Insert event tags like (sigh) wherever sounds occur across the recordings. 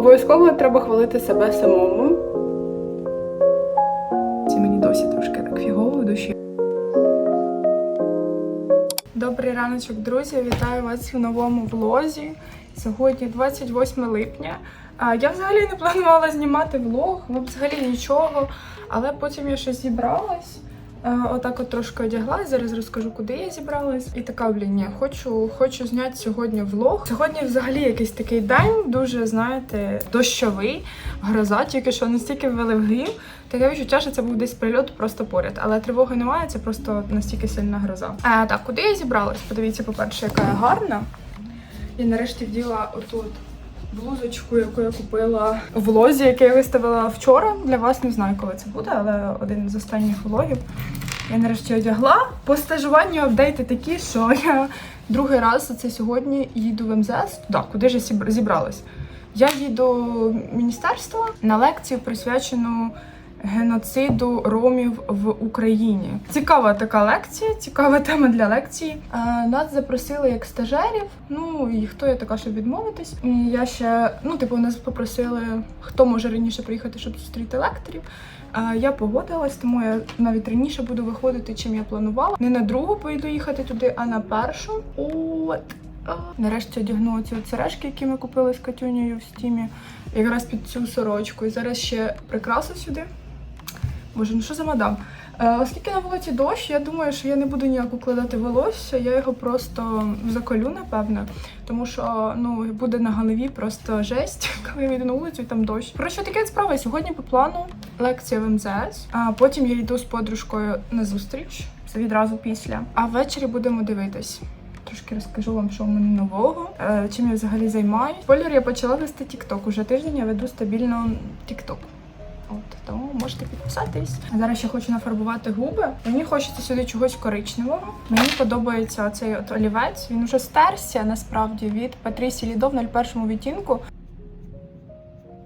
Обов'язково треба хвалити себе самому. Це мені досі трошки так фігово в душі. Добрий раночок, друзі! Вітаю вас в новому влозі. Сьогодні 28 липня. Я взагалі не планувала знімати влог, ну, взагалі нічого. Але потім я щось зібралась. Е, Отак от трошки одяглась, зараз розкажу, куди я зібралась. І така, блін, ні, хочу, хочу зняти сьогодні влог. Сьогодні взагалі якийсь такий день, дуже, знаєте, дощовий, гроза, тільки що настільки ввели в грім. Таке відчуття, що це був десь прильот просто поряд. Але тривоги немає, це просто настільки сильна гроза. А, так, куди я зібралась? Подивіться, по-перше, яка я гарна. Я нарешті вділа отут блузочку, яку я купила в лозі, яке я виставила вчора. Для вас не знаю, коли це буде, але один з останніх влогів. Я нарешті одягла. По стажуванню апдейти такі, що я другий раз це сьогодні їду в МЗС. Так, куди ж я зібралась? Я їду в міністерство на лекцію, присвячену геноциду ромів в Україні. Цікава така лекція, цікава тема для лекції. Е, Нас запросили як стажерів. Ну і хто я така, щоб відмовитись? І я ще ну, типу, нас попросили, хто може раніше приїхати, щоб зустріти лекторів. Е, Я погодилась, тому я навіть раніше буду виходити, чим я планувала. Не на другу поїду їхати туди, а на першу. От. Нарешті одягнула ці сережки, які ми купили з Катюнею в стімі, якраз під цю сорочку. І зараз ще прикрасу сюди. Боже, ну що за мадам? Е, оскільки на вулиці дощ, я думаю, що я не буду ніяк укладати волосся, я його просто заколю, напевно. Тому що ну буде на голові просто жесть, (laughs) коли я вийду на вулицю і там дощ. Коротше, таке справа. Сьогодні по плану лекція в МЗС, а потім я йду з подружкою на зустріч. Це відразу після. А ввечері будемо дивитись. Трошки розкажу вам, що в мене нового, е, чим я взагалі займаюсь. Спойлер, я почала вести TikTok. Уже тиждень я веду стабільно TikTok. От тому можете підписатись. Зараз ще хочу нафарбувати губи. Мені хочеться сюди чогось коричневого. Мені подобається цей от олівець. Він уже стерся насправді від Патрісі Лідо в 01 відтінку.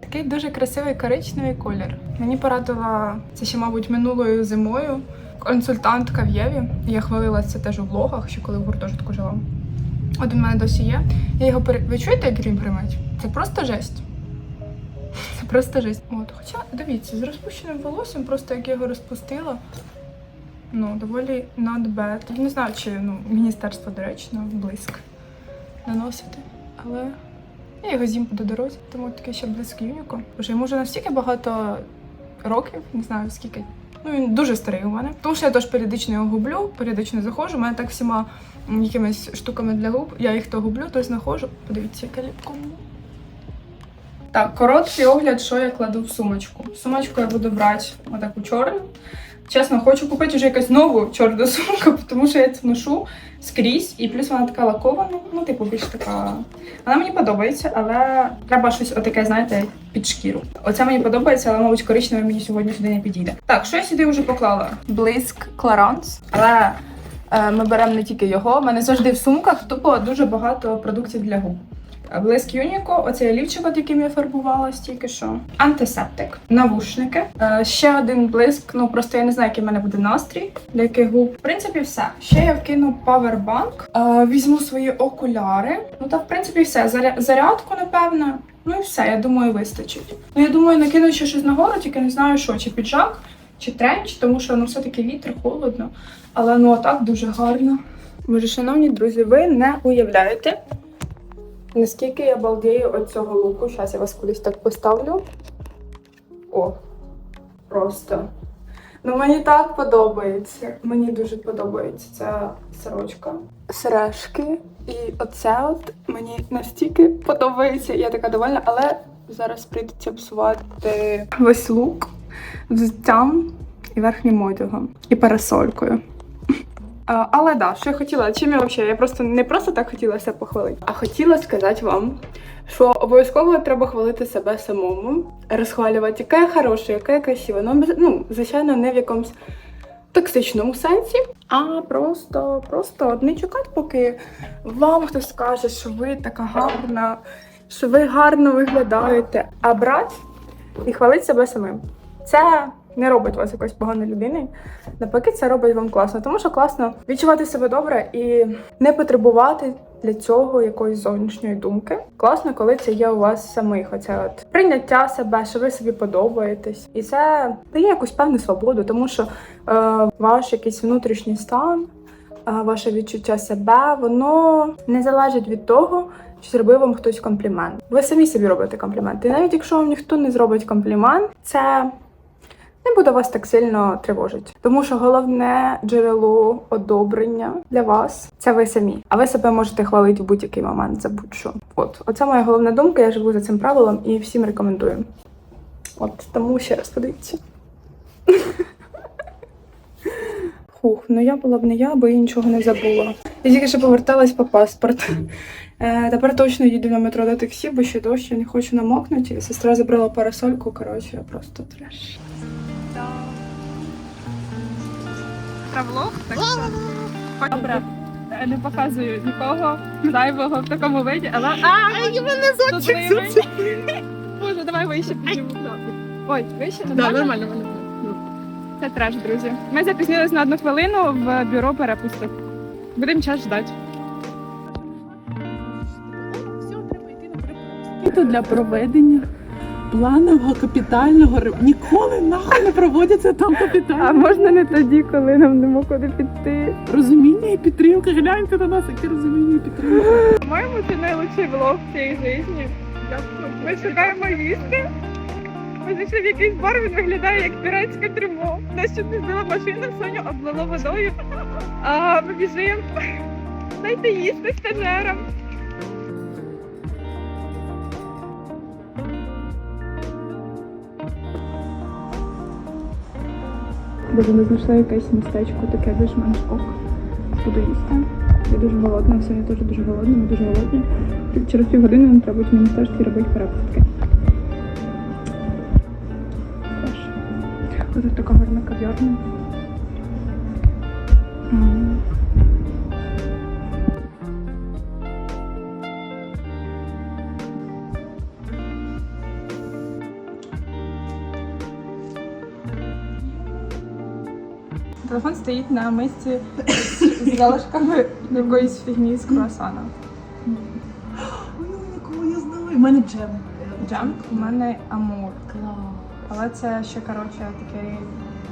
Такий дуже красивий коричневий колір. Мені порадила це ще, мабуть, минулою зимою. Консультантка в Єві. Я хвалила це теж у влогах, ще коли в гуртожитку жила. От у мене досі є. Я його пере... Ви чуєте, як він примить? Це просто жесть. Це просто жесть. От, хоча, дивіться, з розпущеним волоссям, просто як я його розпустила, ну, доволі not bad. Не знаю, чи ну, міністерство доречно блиск наносити, але я його з'їм по дорозі, тому такий ще блиск юніко. Боже, йому вже настільки багато років, не знаю скільки. Ну, він дуже старий у мене. Тому що я теж періодично його гублю, періодично заходжу. У мене так всіма якимись штуками для губ. Я їх то гублю, то знаходжу. Подивіться, яка ліпка. Так, короткий огляд, що я кладу в сумочку. Сумочку я буду брати отаку чорну. Чесно, хочу купити вже якусь нову чорну (laughs) сумку, тому що я це ношу скрізь, і плюс вона така лакована, ну, типу, більш така. Вона мені подобається, але треба щось отаке, знаєте, під шкіру. Оце мені подобається, але, мабуть, коричневе мені сьогодні сюди не підійде. Так, що я сюди вже поклала? Блиск Clarins. Але е, ми беремо не тільки його. У мене завжди в сумках тупо дуже багато продуктів для губ. Блиск Юніко, оцей олівчик, яким я фарбувалась тільки що. Антисептик, навушники. Е, ще один блиск. Ну просто я не знаю, який в мене буде настрій, для яких губ. В принципі, все. Ще я вкину павербанк. Е, візьму свої окуляри. Ну та в принципі все. Зарядку, напевно. Ну і все, я думаю, вистачить. Ну я думаю, накину ще щось нагору, тільки не знаю, що, чи піджак, чи тренч, тому що ну все-таки вітер, холодно. Але ну отак дуже гарно. Може, шановні друзі, ви не уявляєте, Наскільки я балдею від цього луку, зараз я вас кудись так поставлю. О, просто. Ну мені так подобається. Мені дуже подобається ця сорочка. Сережки. І оце от мені настільки подобається. Я така довольна, але зараз прийдеться псувати весь лук взуттям і верхнім одягом. І парасолькою. Але да, що я хотіла, чим я взагалі? Я просто не просто так хотіла себе похвалити, а хотіла сказати вам, що обов'язково треба хвалити себе самому, розхвалювати, яка я хороша, яка я красива. Ну, ну, звичайно, не в якомусь токсичному сенсі, а просто, просто не чекати, поки вам хтось скаже, що ви така гарна, що ви гарно виглядаєте, а брати і хвалити себе самим. Це не робить вас якоюсь поганою людиною. Навпаки, це робить вам класно, тому що класно відчувати себе добре і не потребувати для цього якоїсь зовнішньої думки. Класно, коли це є у вас самих. Оце от прийняття себе, що ви собі подобаєтесь, і це дає якусь певну свободу, тому що е, ваш якийсь внутрішній стан, е, ваше відчуття себе, воно не залежить від того. Чи зробив вам хтось комплімент? Ви самі собі робите компліменти. І навіть якщо вам ніхто не зробить комплімент, це не буде вас так сильно тривожити. Тому що головне джерело одобрення для вас це ви самі. А ви себе можете хвалити в будь-який момент за будь-що. От, оце моя головна думка. Я живу за цим правилом і всім рекомендую. От тому ще раз подивіться. Хух, ну я була б не я, бо я нічого не забула. Я тільки що поверталась по паспорт. Е, тепер точно їду на метро до таксі, бо ще дощ, я не хочу намокнути. Сестра забрала парасольку, коротше, просто треш. Травлог, так що. Добре, не показую нікого зайвого в такому виді, але. А, мене зонтик! Боже, давай вище підніму. Ой, вище? Да, нормально? нормально, нормально. Це треш, друзі. Ми запізнились на одну хвилину в бюро перепусток. Будемо час ждати. Тут для проведення планового капітального ре- ніколи нахуй не проводяться там капітальні. можна не тоді, коли нам нема куди піти? Розуміння і підтримка. Гляньте на нас, яке розуміння і підтримка. По-моєму, це найлучший влог в цій житті. Ми шукаємо їсти. Ми зайшли в якийсь бар, він виглядає як піратське трюмо. Нас чуть не збила машина, Соню облило водою. А ми біжимо. Дайте їсти стажерам. Боже, ми знайшли якесь містечко, таке більш-менш ок. Буду їсти. Я дуже голодна, Соня теж дуже голодна, ми дуже голодні. Через пів години нам треба бути в міністерстві робити перепустки. Теж. Ось така гарна кав'ярня. Телефон стоїть на мисці з залишками якоїсь фігні з круасана. Ой, я знаю. У мене джем. Джем, у мене амур. Клас. Але це ще коротше такий.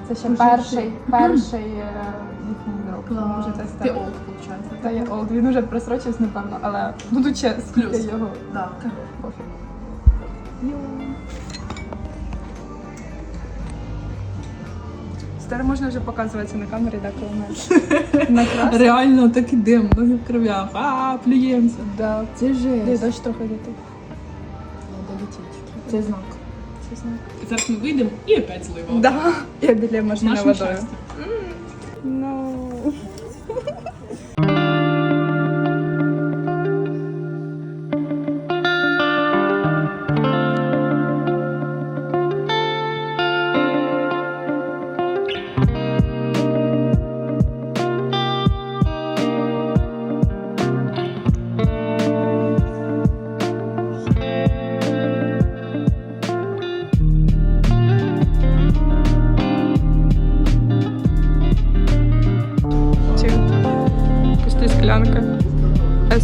Це ще перший, перший їхній друг. Може це Ти олд, виходить. Та я олд. Він уже просрочився, напевно, але буду чесно, скільки Плюс. його Да. пофіг. Тепер можна вже показуватися на камері, так, коли ми (laughs) на. Реально так ідемо, ноги в кров'ях, а плюємося. Да. Це Де дощ трохи летить. Це знак. Це знак. Зараз ми вийдемо і опять злива. Да. Я біля машини Нашим водою. Ну.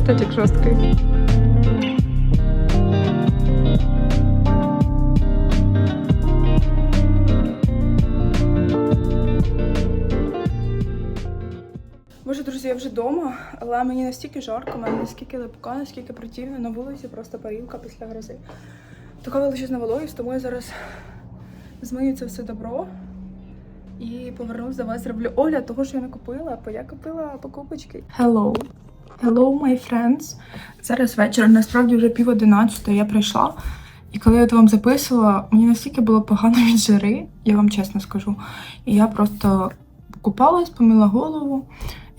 Естетик жорсткий. Боже, друзі, я вже вдома, але мені настільки жарко, мені настільки липка, наскільки противно на вулиці, просто парілка після грози. Така величезна вологість, тому я зараз змию це все добро і повернусь до вас. Зроблю огляд того, що я накупила, бо я купила покупочки. Hello. Hello, my friends. Зараз вечір, насправді вже пів одинадцятої я прийшла. І коли я от вам записувала, мені настільки було погано від жири, я вам чесно скажу. І я просто купалась, помила голову,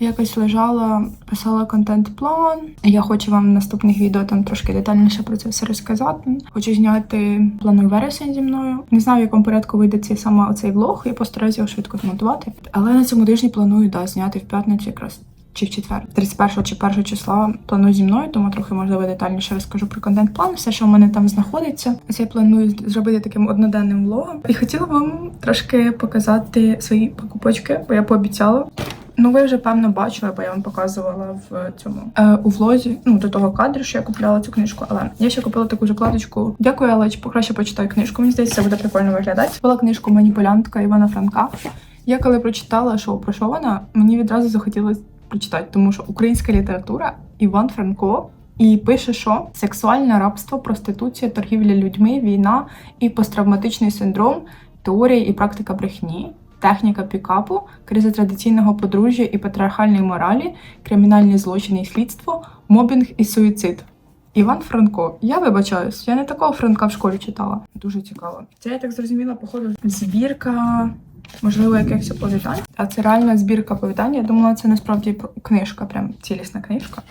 якось лежала, писала контент-план. Я хочу вам в наступних відео там трошки детальніше про це все розказати. Хочу зняти планую вересень зі мною. Не знаю, в якому порядку вийде цей саме оцей влог. Я постараюся його швидко змонтувати. Але на цьому тижні планую да, зняти в п'ятницю якраз чи в четвер, 31 чи 1 числа планую зі мною, тому трохи можливо детальніше розкажу про контент-план, все, що в мене там знаходиться. Це я планую зробити таким одноденним влогом. І хотіла вам трошки показати свої покупочки, бо я пообіцяла. Ну, ви вже певно бачили, бо я вам показувала в цьому е, у влозі. Ну до того кадру, що я купляла цю книжку. Але я ще купила таку закладочку. Дякую, але краще почитаю книжку. Мені здається, це буде прикольно виглядати. Була книжку Маніпулянтка Івана Франка. Я коли прочитала, що про що вона, мені відразу захотілося прочитати, тому що українська література Іван Франко. І пише, що сексуальне рабство, проституція, торгівля людьми, війна і посттравматичний синдром, теорія і практика брехні, техніка пікапу, криза традиційного подружжя і патріархальної моралі, кримінальні злочини і слідство, мобінг і суїцид. Іван Франко. Я вибачаюсь, я не такого Франка в школі читала. Дуже цікаво. Це я так зрозуміла, походу, збірка, можливо, якихось оповідань. А це реальна збірка оповідань. Я думала, це насправді книжка, прям цілісна книжка.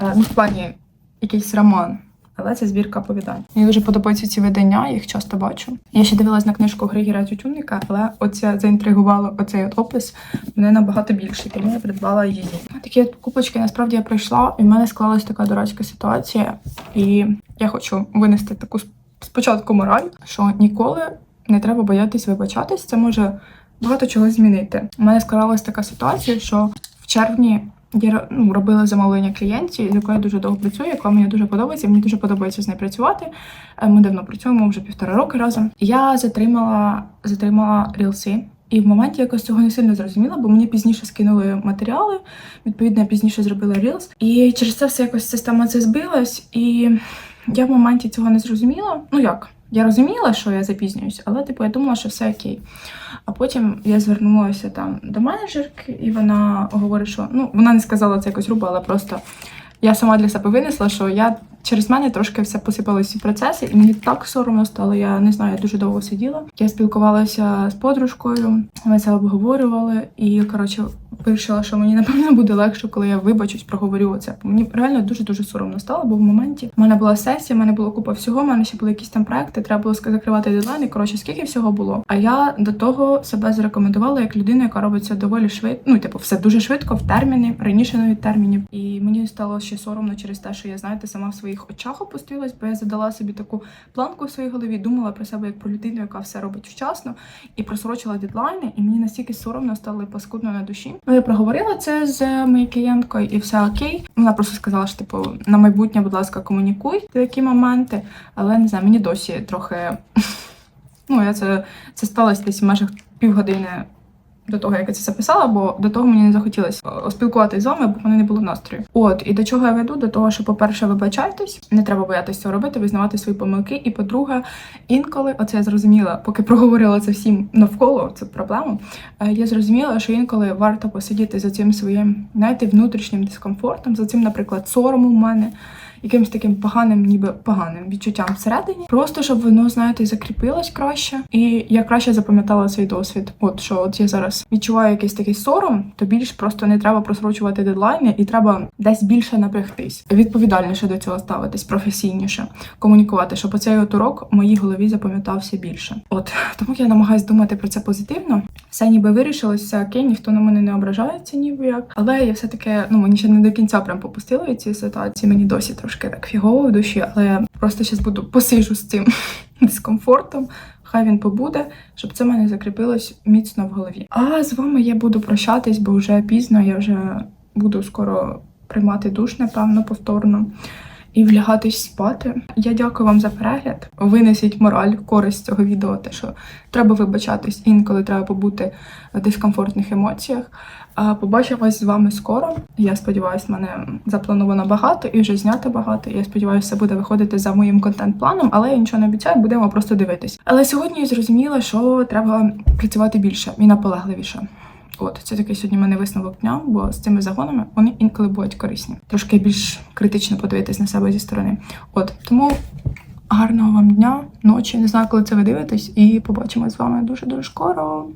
Е, Ну, в плані якийсь роман. Але це збірка оповідань. Мені дуже подобаються ці видання, їх часто бачу. Я ще дивилась на книжку Григора Тютюнника, але оце заінтригувало оцей от опис мене набагато більше, тому я придбала її. Такі от покупочки насправді я прийшла, і в мене склалась така дурацька ситуація. І я хочу винести таку спочатку мораль, що ніколи не треба боятись вибачатись. Це може багато чого змінити. У мене склалась така ситуація, що в червні я ну, робила замовлення клієнтів, з якою я дуже довго працюю, яка мені дуже подобається. Мені дуже подобається з нею працювати. Е, Ми давно працюємо вже півтора роки разом. Я затримала, затримала рілси. І в моменті якось цього не сильно зрозуміла, бо мені пізніше скинули матеріали, відповідно, я пізніше зробила рілс. І через це все якось система це збилась. І я в моменті цього не зрозуміла. Ну як? Я розуміла, що я запізнююсь, але типу я думала, що все окей. А потім я звернулася там до менеджерки, і вона говорить, що ну вона не сказала це якось грубо, але просто я сама для себе винесла, що я через мене трошки все посипалися ці процеси, і мені так соромно стало. Я не знаю, я дуже довго сиділа. Я спілкувалася з подружкою, ми це обговорювали, і коротше вирішила, що мені напевно буде легше, коли я вибачусь, проговорю це. Мені реально дуже дуже соромно стало, бо в моменті в мене була сесія, в мене було купа всього. в мене ще були якісь там проекти. Треба було закривати дедлайни. Коротше, скільки всього було. А я до того себе зарекомендувала як людина, яка робить це доволі швидко. Ну, типу, все дуже швидко, в терміни, раніше навіть термінів. І мені стало ще соромно через те, що я знаєте, сама в своїх очах опустилась, бо я задала собі таку планку в своїй голові, думала про себе як про людину, яка все робить вчасно, і просрочила дедлайни. І мені настільки соромно стало і паскудно на душі. Ну, я проговорила це з моєю клієнткою, і все окей. Вона просто сказала, що типу на майбутнє, будь ласка, комунікуй такі моменти. Але не знаю, мені досі трохи. (laughs) Ну, я це, це сталося десь в межах півгодини до того, як я це записала, бо до того мені не захотілося е, спілкуватися з вами, бо в мене не було настрою. От і до чого я веду? До того, що, по-перше, вибачайтесь, не треба боятися цього робити, визнавати свої помилки. І по-друге, інколи, оце я зрозуміла, поки проговорила це всім навколо цю проблему. е, Я зрозуміла, що інколи варто посидіти за цим своїм, знаєте, внутрішнім дискомфортом, за цим, наприклад, соромом у мене. Якимось таким поганим, ніби поганим відчуттям всередині, просто щоб воно, знаєте, закріпилось краще, і я краще запам'ятала цей досвід. От що от я зараз відчуваю якийсь такий сором, то більш просто не треба просрочувати дедлайни, і треба десь більше напрягтись, відповідальніше до цього ставитись, професійніше комунікувати, щоб оцей от урок в моїй голові запам'ятався більше. От тому я намагаюсь думати про це позитивно. Все ніби вирішилось, все окей, ніхто на мене не ображається, ніби як. Але я все таки, ну мені ще не до кінця прям попустила від цієї ситуації. Мені досі трошки так фігово в душі, але просто зараз буду посижу з цим (laughs) дискомфортом. Хай він побуде, щоб це в мене закріпилось міцно в голові. А з вами я буду прощатись, бо вже пізно, я вже буду скоро приймати душ, напевно, повторно. І влягатись спати. Я дякую вам за перегляд. Винесіть мораль, користь цього відео, те, що треба вибачатись, інколи треба побути в дискомфортних емоціях. Побачимось з вами скоро. Я сподіваюся, мене заплановано багато і вже знято багато. Я сподіваюся, все буде виходити за моїм контент-планом, але я нічого не обіцяю, будемо просто дивитись. Але сьогодні я зрозуміла, що треба працювати більше і наполегливіше. От це такий сьогодні мене висновок дня, бо з цими загонами вони інколи будуть корисні. Трошки більш критично подивитись на себе зі сторони. От тому гарного вам дня, ночі. Не знаю, коли це ви дивитесь, і побачимо з вами дуже дуже скоро.